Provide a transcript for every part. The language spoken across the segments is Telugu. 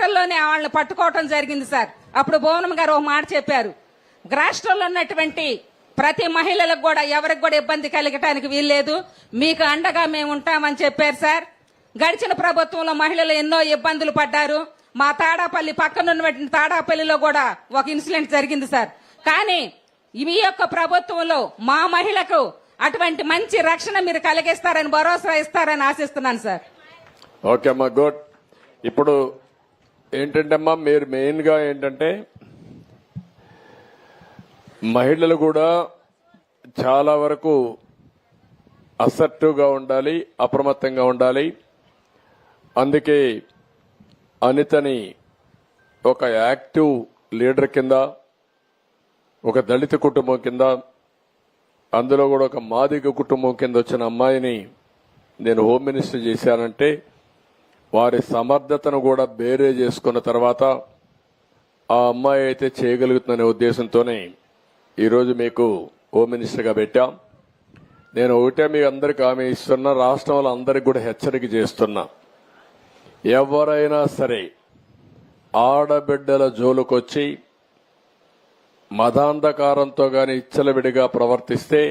గంటల్లోనే వాళ్ళని పట్టుకోవటం జరిగింది సార్. అప్పుడు భువనం గారు ఒక మాట చెప్పారు. రాష్ట్రంలో ఉన్నటువంటి ప్రతి మహిళలకు కూడా ఎవరికి కూడా ఇబ్బంది కలగటానికి వీల్లేదు. మీకు అండగా మేము ఉంటామని చెప్పారు సార్. గడిచిన ప్రభుత్వంలో మహిళలు ఎన్నో ఇబ్బందులు పడ్డారు. మా తాడాపల్లి పక్కనున్నటువంటి తాడాపల్లిలో కూడా ఒక ఇన్సిడెంట్ జరిగింది సార్. కానీ మీ యొక్క ప్రభుత్వంలో మా మహిళకు అటువంటి మంచి రక్షణ మీరు కలిగిస్తారని భరోసా ఇస్తారని ఆశిస్తున్నాను సార్. ఓకే అమ్మా గుడ్. ఇప్పుడు ఏంటంటే అమ్మా మీరు మెయిన్గా ఏంటంటే మహిళలు కూడా చాలా వరకు అసర్టివ్గా ఉండాలి అప్రమత్తంగా ఉండాలి. అందుకే అనితని ఒక యాక్టివ్ లీడర్ కింద ఒక దళిత కుటుంబం కింద అందులో కూడా ఒక మాదిగ కుటుంబం కింద వచ్చిన అమ్మాయిని నేను హోమ్ మినిస్టర్ చేశానంటే వారి సమర్థతను కూడా బేరే చేసుకున్న తర్వాత ఆ అమ్మాయి అయితే చేయగలుగుతుందనే ఉద్దేశంతోనే ఈరోజు మీకు హోమ్ మినిస్టర్గా పెట్టాం. నేను ఒకటే మీ అందరికి హామీ ఇస్తున్నా రాష్ట్రంలో అందరికి కూడా హెచ్చరిక చేస్తున్నా. ఎవరైనా సరే ఆడబిడ్డల జోలుకొచ్చి మదాంధకారంతో కానీ ఇచ్చలవిడిగా ప్రవర్తిస్తే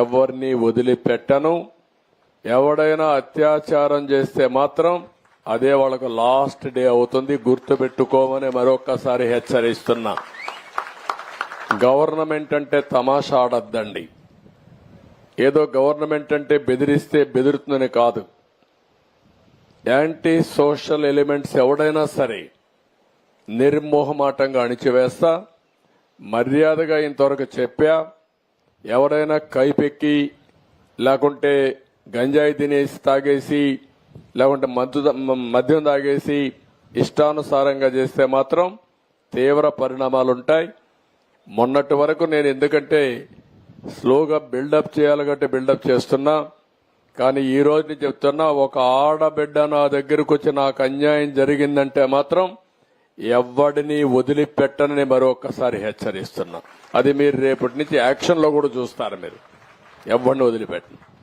ఎవరిని వదిలిపెట్టను. ఎవడైనా అత్యాచారం చేస్తే మాత్రం అదే వాళ్ళకు లాస్ట్ డే అవుతుంది. గుర్తుపెట్టుకోమని మరొక్కసారి హెచ్చరిస్తున్నా. గవర్నమెంట్ అంటే తమాషా ఆడద్దండి. ఏదో గవర్నమెంట్ అంటే బెదిరిస్తే బెదురుతుందని కాదు. యాంటీ సోషల్ ఎలిమెంట్స్ ఎవడైనా సరే నిర్మోహమాటంగా అణిచివేస్తా మర్యాదగా ఇంతవరకు చెప్పా ఎవరైనా కైపెక్కి లేకుంటే గంజాయి తినేసి తాగేసి లేకుంటే మద్దు మద్యం తాగేసి ఇష్టానుసారంగా చేస్తే మాత్రం తీవ్ర పరిణామాలు ఉంటాయి మొన్నటి వరకు నేను ఎందుకంటే స్లోగా బిల్డప్ చేయాలంటే బిల్డప్ చేస్తున్నా. కానీ ఈ రోజు నేను చెప్తున్నా ఒక ఆడబిడ్డ నా దగ్గరకు వచ్చి నాకు అన్యాయం జరిగిందంటే మాత్రం ఎవడిని వదిలిపెట్టనని మరొకసారి హెచ్చరిస్తున్నా. అది మీరు రేపటి నుంచి యాక్షన్లో కూడా చూస్తారు మీరు. ఎవడిని వదిలిపెట్టను.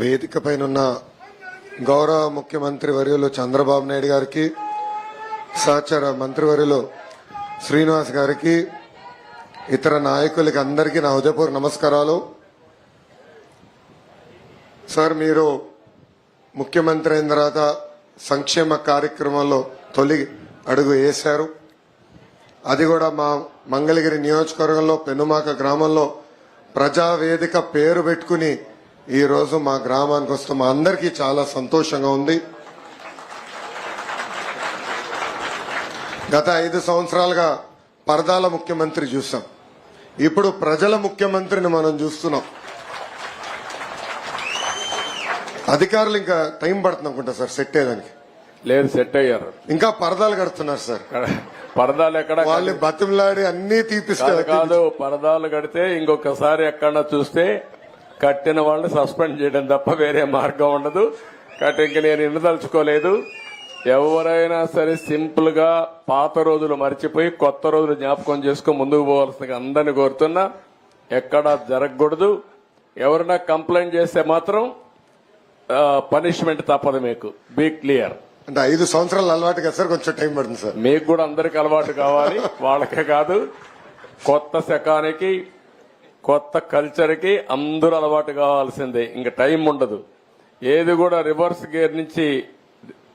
వేదిక పైన గౌరవ ముఖ్యమంత్రి వర్యులు చంద్రబాబు నాయుడు గారికి సహచర మంత్రివర్యులు శ్రీనివాస్ గారికి ఇతర నాయకులకి అందరికీ నా ఉదయపూర్ నమస్కారాలు. సార్ మీరు ముఖ్యమంత్రి అయిన తర్వాత సంక్షేమ కార్యక్రమంలో తొలి అడుగు వేశారు. అది కూడా మా మంగళగిరి నియోజకవర్గంలో పెనుమాక గ్రామంలో ప్రజావేదిక పేరు పెట్టుకుని ఈ రోజు మా గ్రామానికి వస్తూ మా అందరికీ చాలా సంతోషంగా ఉంది. గత ఐదు సంవత్సరాలుగా పరదాల ముఖ్యమంత్రి చూసాం. ఇప్పుడు ప్రజల ముఖ్యమంత్రిని మనం చూస్తున్నాం. అధికారులు ఇంకా టైం పడుతుంది అనుకుంటా సార్ సెట్ అయ్యేదానికి. లేదు సెట్ అయ్యారు. ఇంకా పరదాలు కడుతున్నారు సార్. పరదాలు ఎక్కడ వాళ్ళు బతిమలాడి అన్ని తీపిస్తారు కాదు పరదాలు కడితే ఇంకొకసారి ఎక్కడన్నా చూస్తే కట్టిన వాళ్ళని సస్పెండ్ చేయడం తప్ప వేరే మార్గం ఉండదు. కాబట్టి ఇంక నేను ఇండదలుచుకోలేదు ఎవరైనా సరే సింపుల్గా పాత రోజులు మర్చిపోయి కొత్త రోజులు జ్ఞాపకం చేసుకుని ముందుకు పోవాల్సిందిగా అందరిని కోరుతున్నా. ఎక్కడా జరగకూడదు. ఎవరైనా కంప్లైంట్ చేస్తే మాత్రం పనిష్మెంట్ తప్పదు మీకు. Be clear. అంటే ఐదు సంవత్సరాలు అలవాటు కదా సార్ కొంచెం టైం పడుతుంది సార్. మీకు కూడా అందరికి అలవాటు కావాలి. వాళ్ళకే కాదు. కొత్త శకానికి కొత్త కల్చర్కి అందరూ అలవాటు కావాల్సిందే. ఇంకా టైం ఉండదు. ఏది కూడా రివర్స్ గేర్ నుంచి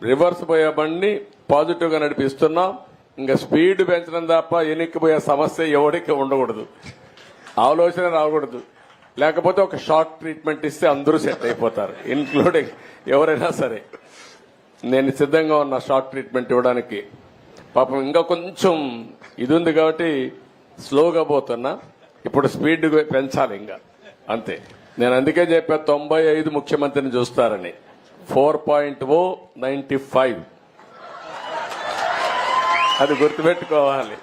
రివర్స్ పోయే బండి పాజిటివ్గా నడిపిస్తున్నాం. ఇంకా స్పీడ్ పెంచడం తప్ప ఎనిక్కిపోయే సమస్య ఎవరికి ఉండకూడదు. ఆలోచన రాకూడదు. లేకపోతే ఒక షార్ట్ ట్రీట్మెంట్ ఇస్తే అందరూ సెట్ అయిపోతారు ఇన్క్లూడింగ్ ఎవరైనా సరే. నేను సిద్ధంగా ఉన్న షార్ట్ ట్రీట్మెంట్ ఇవ్వడానికి. పాపం ఇంకా కొంచెం ఇది ఉంది కాబట్టి స్లోగా పోతున్నా. ఇప్పుడు స్పీడ్ పెంచాలి ఇంకా. అంతే. నేను అందుకే చెప్పా తొంభై ఐదు ముఖ్యమంత్రిని చూస్తారని. Four point O ninety five అది గుర్తుపెట్టుకోవాలి.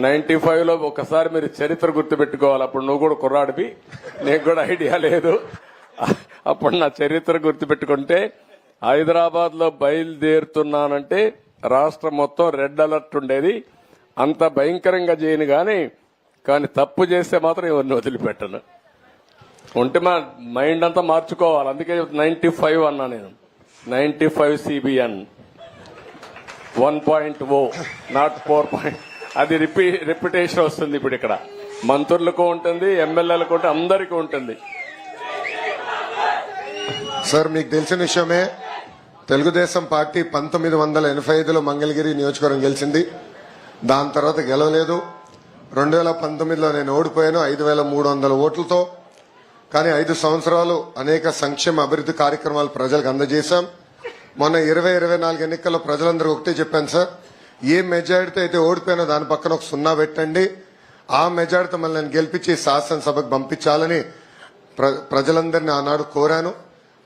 నైన్టీ ఫైవ్లో ఒకసారి మీరు చరిత్ర గుర్తుపెట్టుకోవాలి. అప్పుడు నువ్వు కూడా కుర్రాడివి. నీకు కూడా ఐడియా లేదు. అప్పుడు నా చరిత్ర గుర్తుపెట్టుకుంటే హైదరాబాద్లో బయలుదేరుతున్నానంటే రాష్ట్రం మొత్తం రెడ్ అలర్ట్ ఉండేది. అంత భయంకరంగా చేయను కానీ కానీ తప్పు చేస్తే మాత్రం ఎవరిని వదిలిపెట్టను. ఉంటే మా మైండ్ అంతా మార్చుకోవాలి. అందుకే నైన్టీ ఫైవ్ అన్నా నేను. Ninety five CBN one point O. Not four point. అది రిపీ రిపిటేషన్ వస్తుంది ఇప్పుడు ఇక్కడ. మంత్రులకు ఉంటుంది ఎమ్మెల్యేలకు ఉంటుంది అందరికీ ఉంటుంది. సార్ మీకు తెలిసిన విషయమే తెలుగుదేశం పార్టీ పంతొమ్మిది వందల ఎనభై ఐదులో మంగళగిరి నియోజకవర్గం గెలిచింది. దాని తర్వాత గెలవలేదు. రెండు వేల పంతొమ్మిదిలో నేను ఓడిపోయాను. ఐదు వేల మూడు వందల ఓట్లతో. కానీ ఐదు సంవత్సరాలు అనేక సంక్షేమ అభివృద్ధి కార్యక్రమాలు ప్రజలకు అందజేశాం. మొన్న ఇరవై ఇరవై నాలుగు ఎన్నికల్లో ప్రజలందరూ ఒకటే చెప్పాను సార్. ఏ మెజార్టీతో అయితే ఓడిపోయినా దాని పక్కన ఒక సున్నా పెట్టండి. ఆ మెజార్టీతో మళ్ళీ నేను గెలిపించి శాసనసభకు పంపించాలని ప్ర- ప్రజలందరినీ ఆనాడు కోరాను.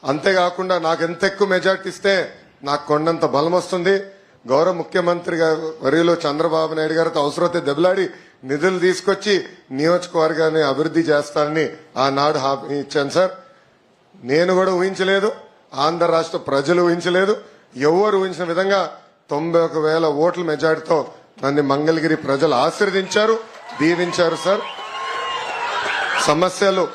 అంతేకాకుండా నాకు ఎంత ఎక్కువ మెజార్టీ ఇస్తే నాకు కొండంత బలం వస్తుంది. గౌరవ ముఖ్యమంత్రి గారు వరిలో చంద్రబాబు నాయుడు గారితో అవసరమైతే దెబ్బలాడి నిధులు తీసుకొచ్చి నియోజకవర్గాన్ని అభివృద్ధి చేస్తానని ఆనాడు హామీ ఇచ్చాను సార్. నేను కూడా ఊహించలేదు ఆంధ్ర రాష్ట్ర ప్రజలు ఊహించలేదు ఎవరు ఊహించిన విధంగా తొంభై ఒక వేల ఓట్ల మెజార్టీతో నన్ను మంగళగిరి ప్రజలు ఆశీర్వదించారు దీవించారు సార్. సమస్యలు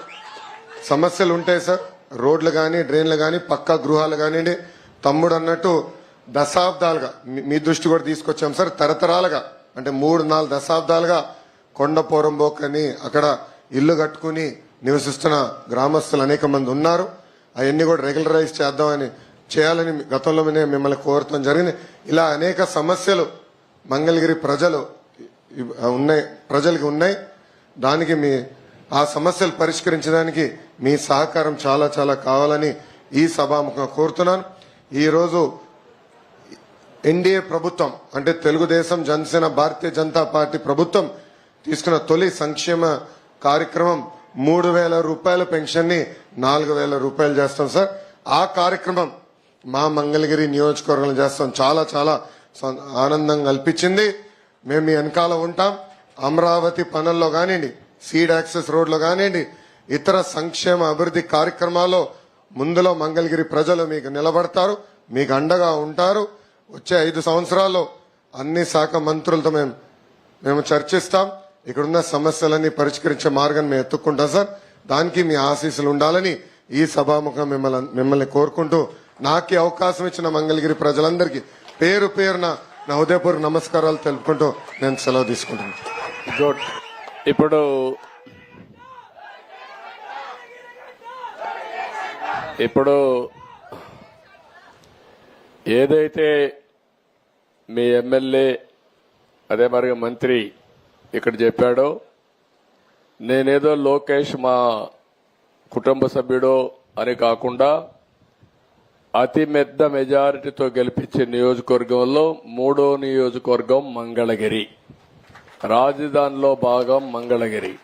సమస్యలు ఉంటాయి సార్. రోడ్లు కానీ డ్రైన్లు కానీ పక్కా గృహాలు కానివ్వండి. తమ్ముడు అన్నట్టు దశాబ్దాలుగా మీ- మీ దృష్టి కూడా తీసుకొచ్చాం సార్ తరతరాలుగా. అంటే మూడు నాలుగు దశాబ్దాలుగా కొండ పోరంబోకని అక్కడ ఇల్లు కట్టుకుని నివసిస్తున్న గ్రామస్తులు అనేక మంది ఉన్నారు. అవన్నీ కూడా రెగ్యులరైజ్ చేద్దామని చేయాలని గతంలో మిమ్మల్ని కోరటం జరిగింది. ఇలా అనేక సమస్యలు మంగళగిరి ప్రజలు ఉన్నాయి ప్రజలకి ఉన్నాయి. దానికి మీ ఆ సమస్యలు పరిష్కరించడానికి మీ సహకారం చాలా చాలా కావాలని ఈ సభాముఖంగా కోరుతున్నాను. ఈరోజు ఎన్డీఏ ప్రభుత్వం అంటే తెలుగుదేశం జనసేన భారతీయ జనతా పార్టీ ప్రభుత్వం తీసుకున్న తొలి సంక్షేమ కార్యక్రమం మూడు వేల రూపాయల పెన్షన్ని నాలుగు వేల రూపాయలు చేస్తాం సార్. ఆ కార్యక్రమం మా మంగళగిరి నియోజకవర్గంలో చేస్తాం. చాలా చాలా ఆనందం కల్పించింది. మేము మీ వెనకాల ఉంటాం. అమరావతి పనుల్లో కానివ్వండి సీడ్ యాక్సెస్ రోడ్లో కానివ్వండి ఇతర సంక్షేమ అభివృద్ధి కార్యక్రమాల్లో ముందులో మంగళగిరి ప్రజలు మీకు నిలబడతారు మీకు అండగా ఉంటారు. వచ్చే ఐదు సంవత్సరాల్లో అన్ని శాఖ మంత్రులతో మేము మేము చర్చిస్తాం. ఇక్కడున్న సమస్యలన్నీ పరిష్కరించే మార్గాన్ని మేము ఎత్తుక్కుంటాం సార్. దానికి మీ ఆశీస్సులు ఉండాలని ఈ సభాముఖం మిమ్మల్ని మిమ్మల్ని కోరుకుంటూ నాకు అవకాశం ఇచ్చిన మంగళగిరి ప్రజలందరికీ పేరు పేరున నా హృదయపూర్వక నమస్కారాలు తెలుపుకుంటూ నేను సెలవు తీసుకుంటున్నాను. గుడ్ ఇప్పుడు ఇప్పుడు ఏదైతే మీ ఎమ్మెల్యే అదే మరి మంత్రి ఇక్కడ చెప్పాడో నేనేదో లోకేష్ మా కుటుంబ సభ్యుడో అని కాకుండా అతి పెద్ద మెజారిటీతో గెలిపించే నియోజకవర్గంలో మూడో నియోజకవర్గం మంగళగిరి. రాజధానిలో భాగం మంగళగిరి.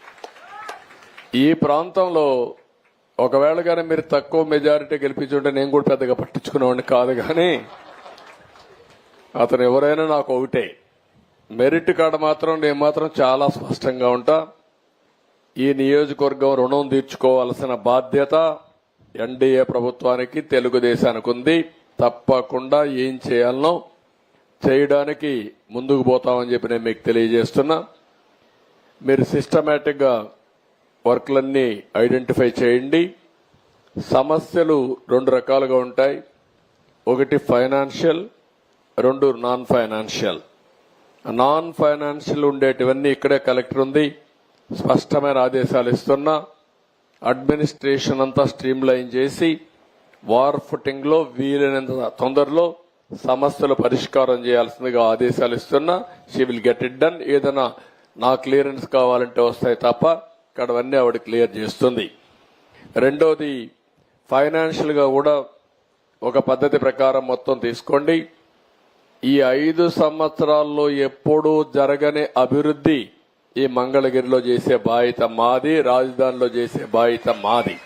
ఈ ప్రాంతంలో ఒకవేళ కానీ మీరు తక్కువ మెజారిటీ గెలిపించుంటే నేను కూడా పెద్దగా పట్టించుకునేవాడిని కాదు కానీ అతను ఎవరైనా నాకు ఒకటే. మెరిట్ కాడ మాత్రం నేను మాత్రం చాలా స్పష్టంగా ఉంటా. ఈ నియోజకవర్గం రుణం తీర్చుకోవాల్సిన బాధ్యత ఎన్డీఏ ప్రభుత్వానికి తెలుగుదేశానికి ఉంది. తప్పకుండా ఏం చేయాలనో చేయడానికి ముందుకు పోతామని చెప్పి నేను మీకు తెలియజేస్తున్నా. మీరు సిస్టమేటిక్గా వర్క్లన్నీ ఐడెంటిఫై చేయండి. సమస్యలు రెండు రకాలుగా ఉంటాయి. ఒకటి ఫైనాన్షియల్ రెండు నాన్ ఫైనాన్షియల్ నాన్ ఫైనాన్షియల్ ఉండేటివన్నీ ఇక్కడే కలెక్టర్ ఉంది. స్పష్టమైన ఆదేశాలు ఇస్తున్నా. అడ్మినిస్ట్రేషన్ అంతా స్ట్రీమ్ లైన్ చేసి వార్ ఫుటింగ్లో వీలైనంత తొందరలో సమస్యలు పరిష్కారం చేయాల్సిందిగా ఆదేశాలు ఇస్తున్నా. She will get it done ఏదైనా నా క్లియరెన్స్ కావాలంటే వస్తాయి తప్ప ఇక్కడవన్నీ ఆవిడ క్లియర్ చేస్తుంది. రెండోది ఫైనాన్షియల్గా కూడా ఒక పద్ధతి ప్రకారం మొత్తం తీసుకోండి. ఈ ఐదు సంవత్సరాల్లో ఎప్పుడూ జరగని అభివృద్ధి ఈ మంగళగిరిలో చేసే బాధ్యత మాది రాజధానిలో చేసే బాధ్యత మాది.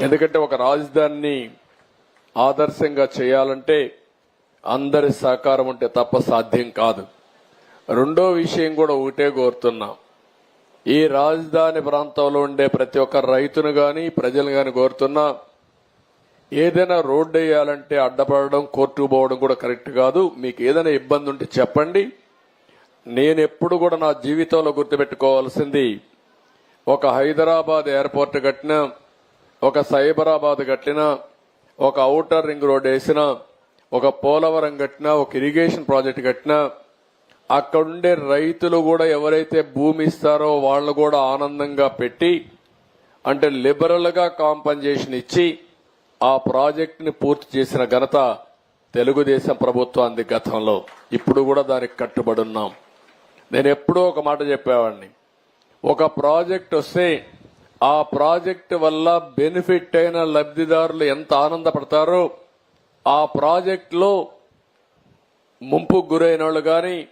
ఎందుకంటే ఒక రాజధానిని ఆదర్శంగా చేయాలంటే అందరి సహకారం ఉంటే తప్ప సాధ్యం కాదు. రెండో విషయం కూడా ఒకటే కోరుతున్నాం. ఈ రాజధాని ప్రాంతంలో ఉండే ప్రతి ఒక్క రైతును గాని ప్రజలు గాని కోరుతున్నా ఏదైనా రోడ్డు వేయాలంటే అడ్డపడడం కోర్టుకు పోవడం కూడా కరెక్ట్ కాదు. మీకు ఏదైనా ఇబ్బంది ఉంటే చెప్పండి. నేను ఎప్పుడు కూడా నా జీవితంలో గుర్తుపెట్టుకోవాల్సింది ఒక హైదరాబాద్ ఎయిర్పోర్ట్ కట్టినా ఒక సైబరాబాద్ కట్టినా ఒక ఔటర్ రింగ్ రోడ్ వేసినా ఒక పోలవరం కట్టినా ఒక ఇరిగేషన్ ప్రాజెక్ట్ కట్టినా అక్కడుండే రైతులు కూడా ఎవరైతే భూమి ఇస్తారో వాళ్ళు కూడా ఆనందంగా పెట్టి అంటే లిబరల్గా కాంపన్సేషన్ ఇచ్చి ఆ ప్రాజెక్టుని పూర్తి చేసిన ఘనత తెలుగుదేశం ప్రభుత్వానికి గతంలో. ఇప్పుడు కూడా దానికి కట్టుబడి ఉన్నాం. నేను ఎప్పుడూ ఒక మాట చెప్పేవాడిని. ఒక ప్రాజెక్ట్ వస్తే ఆ ప్రాజెక్ట్ వల్ల బెనిఫిట్ అయిన లబ్ధిదారులు ఎంత ఆనందపడతారో ఆ ప్రాజెక్టులో ముంపుకు గురైన వాళ్ళు కానీ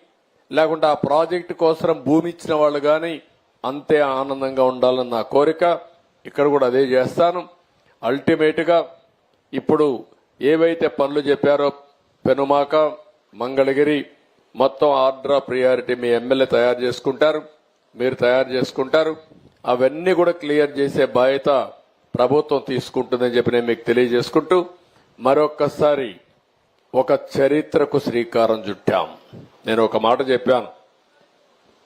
లేకుంటే ఆ ప్రాజెక్టు కోసం భూమి ఇచ్చిన వాళ్ళు కానీ అంతే ఆనందంగా ఉండాలని నా కోరిక. ఇక్కడ కూడా అదే చేస్తాను. అల్టిమేట్గా ఇప్పుడు ఏవైతే పనులు చెప్పారో పెనుమాక మంగళగిరి మొత్తం ఆర్డర్ ఆఫ్ ప్రియారిటీ మీ ఎమ్మెల్యే తయారు చేసుకుంటారు. మీరు తయారు చేసుకుంటారు. అవన్నీ కూడా క్లియర్ చేసే బాధ్యత ప్రభుత్వం తీసుకుంటుందని చెప్పి నేను మీకు తెలియజేసుకుంటూ మరొక్కసారి ఒక చరిత్రకు శ్రీకారం చుట్టాం. నేను ఒక మాట చెప్పాను.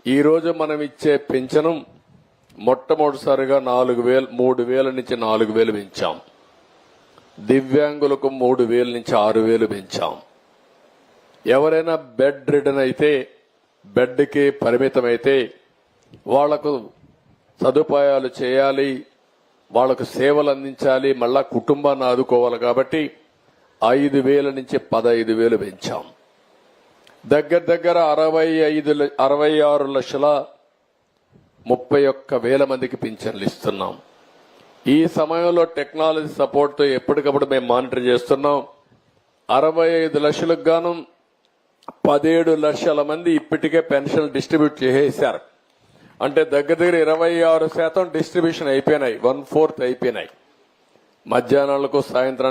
ఈరోజు మనం ఇచ్చే పెన్షన్ మొట్టమొదటిసారిగా నాలుగు వేలు మూడు వేల నుంచి నాలుగు వేలు పెంచాం. దివ్యాంగులకు మూడు వేల నుంచి ఆరు వేలు పెంచాం. ఎవరైనా బెడ్ రిడన్ అయితే బెడ్కి పరిమితమైతే వాళ్ళకు సదుపాయాలు చేయాలి వాళ్ళకు సేవలు అందించాలి మళ్ళా కుటుంబాన్ని ఆదుకోవాలి కాబట్టి ఐదు వేల నుంచి పదహైదు వేలు పెంచాం. దగ్గర దగ్గర అరవై ఐదు అరవై ఆరు లక్షల ముప్పై ఒక్క వేల మందికి పింఛన్లు ఇస్తున్నాం. ఈ సమయంలో టెక్నాలజీ సపోర్ట్తో ఎప్పటికప్పుడు మేము మానిటర్ చేస్తున్నాం. అరవై ఐదు లక్షలకు గాను పదిహేడు లక్షల మంది ఇప్పటికే పెన్షన్ డిస్ట్రిబ్యూట్ చేసేశారు. అంటే దగ్గర దగ్గర ఇరవై ఆరు శాతం డిస్ట్రిబ్యూషన్ అయిపోయినాయి. వన్ ఫోర్త్ అయిపోయినాయి. మధ్యాహ్నాలకు సాయంత్రం